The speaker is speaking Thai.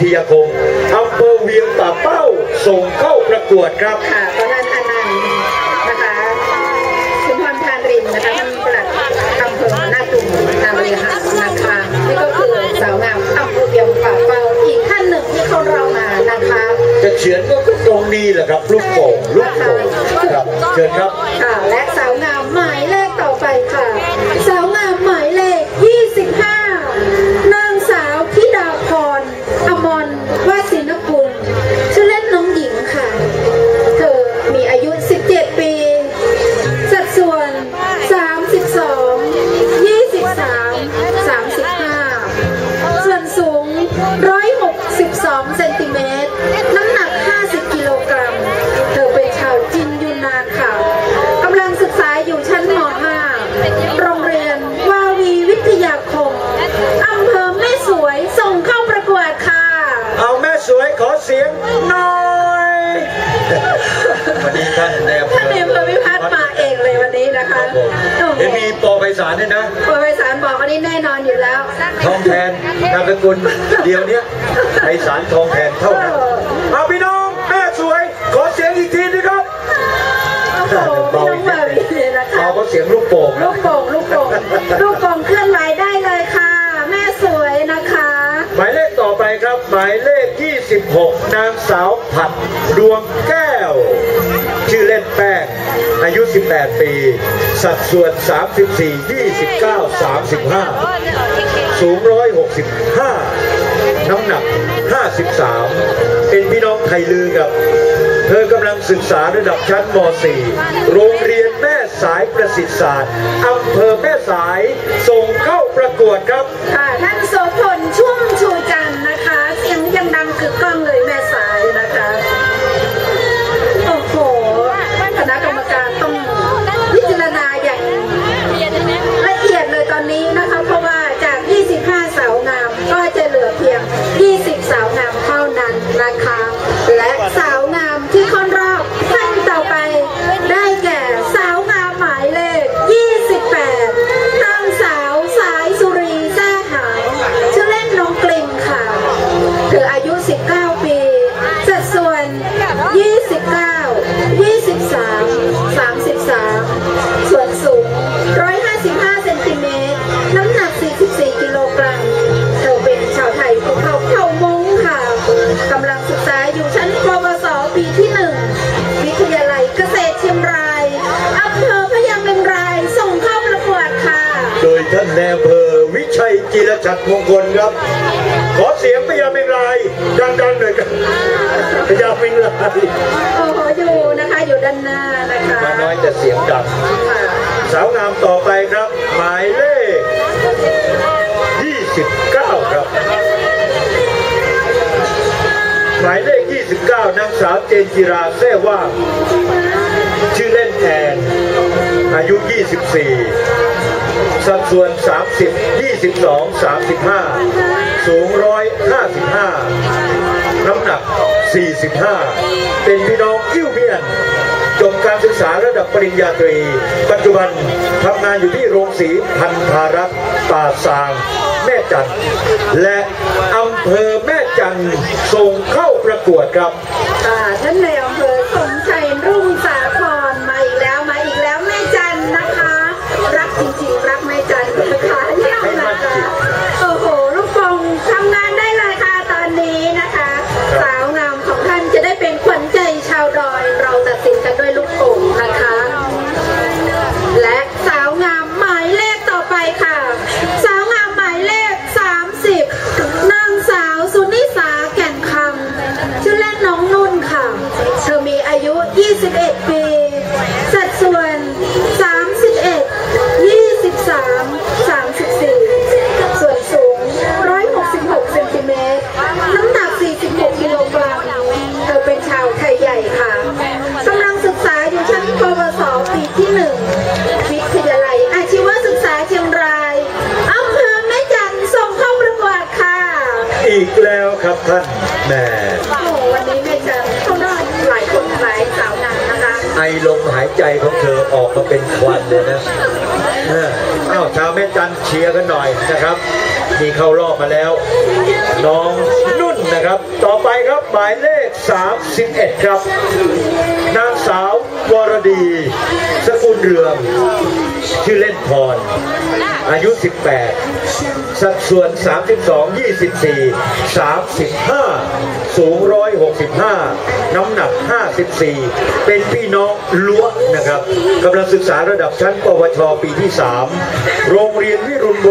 ทิยาคมอำเภอเวียงป่าเป้าส่งเข้าประกวดครับค่ะตอนนั้นอนันต์นะคะคุณพรทานรินนะคะท่านปลัดอำเภอหน้าตุ่มนามเรียหันนะคะนี่ก็คือสาวงามอำเภอเวียงป่าเป้าอีกท่านหนึ่งที่เข้ารอบมานะคะจะเฉือนก็ตรงนี้แหละครับลูกโป่งลูกโป่งครับเชิญครับค่ะและสาวงามหมายเล 162เซนติเมตร น้ำหนัก 50 กิโลกรัม เธอเป็นชาวจินยูนานค่ะ กำลังศึกษาอยู่ชั้นม .5 โรงเรียนวาวีวิทยาคม อำเภอแม่สวยส่งเข้าประกวดค่ะ เอาแม่สวยขอเสียงหน่อย วันนี้ท่านแนบท่านนายอำเภอ นนี้นะคคะรับผมโอ้โหเห็นมีปอไพศาลด้วยนะโปรไพศาลบอกวันนี้แน่นอนอยู่แล้ว ทองแทนนามสกุลเดียวเนี้ยไพศาลทองแทนเท่านั้นเอาพี่น้องแม่สวย ขอเสียงอีกทีนะครับโอ้โหน้องเบอร์รี่นะคะเอาก็เสียงลูกโป่งลูนะกโป่งลูกโป่งลูกโป่งเคลื่อนไหวได้เลยค่ะ แม่สวยนะคะ หมายเลขต่อไปครับหมายเลข 26 นางสาวผัดดวงแก้ว ชื่อเล่นแป้ง อายุ 18 ปี สัดส่วน 34 29 35 สูง 165 น้ำหนัก 53 เป็นพี่น้องไทยลือกับ เธอกำลังศึกษาระดับชั้นม .4 โรงเรียนแม่สายประสิทธิศาสตร์อำเภอแม่สายส่งเข้าประกวดครับ ค่ะท่านโสพลชุ่มชูจันทร์นะคะ เสียงยังดังคือกล้อง ส่วน29 23 33ส่วนสูง155เซนติเมตร น้ำหนัก44กิโลกรัมเธอเป็นชาวไทยภูเขาเผ่ามงค่ะกำลังศึกษาอยู่ชั้นปวสปีที่1วิทยาลัยเกษตรเชียงรายอำเภอพะยาเมงรายส่งเข้าประกวดค่ะ โดยท่านแนวเภอวิชัยจิรชัดมงคลครับ ขอเสียงพญาเมงรายดังๆหน่อยครับพญาเมงรายโอ้โหอยู่นะคะอยู่ด้านหน้านะคะมาน้อยแต่เสียงดังค่ะสาวงามต่อไปครับ หมายเลข 29 ครับ หมายเลข 29 นางสาวเจนจิราแซ่ว่างชื่อเล่นแอนอายุ 24 สัดส่วน 30 22 35 สูง 155 น้ำหนัก 45 เป็นพี่น้องกิ้วเมียน จบการศึกษาระดับปริญญาตรี ปัจจุบันทำงานอยู่ที่โรงสีพันธารักษ์ป่าซางแม่จันและอำเภอแม่จันทร์ส่งเข้าประกวดครับท่านในอำเภอ รักจริงๆรักแม่จันนะคะเยี่ยมนะคะโอ้โหลูกปองทำงานได้เลยค่ะตอนนี้นะคะ สาวงามของท่านจะได้เป็นขวัญใจชาวดอย เราตัดสินกันด้วยลูกโป่งนะคะ และสาวงามหมายเลขต่อไปค่ะ สาวงามหมายเลข 30 นางสาวสุนิสาแก่นคำชื่อเล่นน้องนุ่นค่ะ เธอมีอายุ 21 ปี ที่หนึ่งวิทยาลัยอาชีวศึกษาเชียงรายอำเภอแม่จันทร์ส่งเข้าประกวดค่ะ อีกแล้วครับท่านแหม่โอ้โหวันนี้แม่จันทร์เข้ารอบหลายคนหลายสาวงามนะคะ ไอลมหายใจของเธอออกมาเป็นควันเลยนะเอออ้าวชาวแม่จันทร์เชียร์กันหน่อยนะครับมีเข้ารอบมาแล้ว น้องนุ่นนะครับ ต่อไปครับหมายเลข 31 ครับนางสาววรดี สกุลเรือง ชื่อเล่นพร อายุ 18 สัดส่วน 32 24 35 สูง 165 น้ำหนัก 54 เป็นพี่น้องล้วนะครับกำลังศึกษาระดับชั้นปวชปีที่ 3 โรงเรียนวิรุณบุ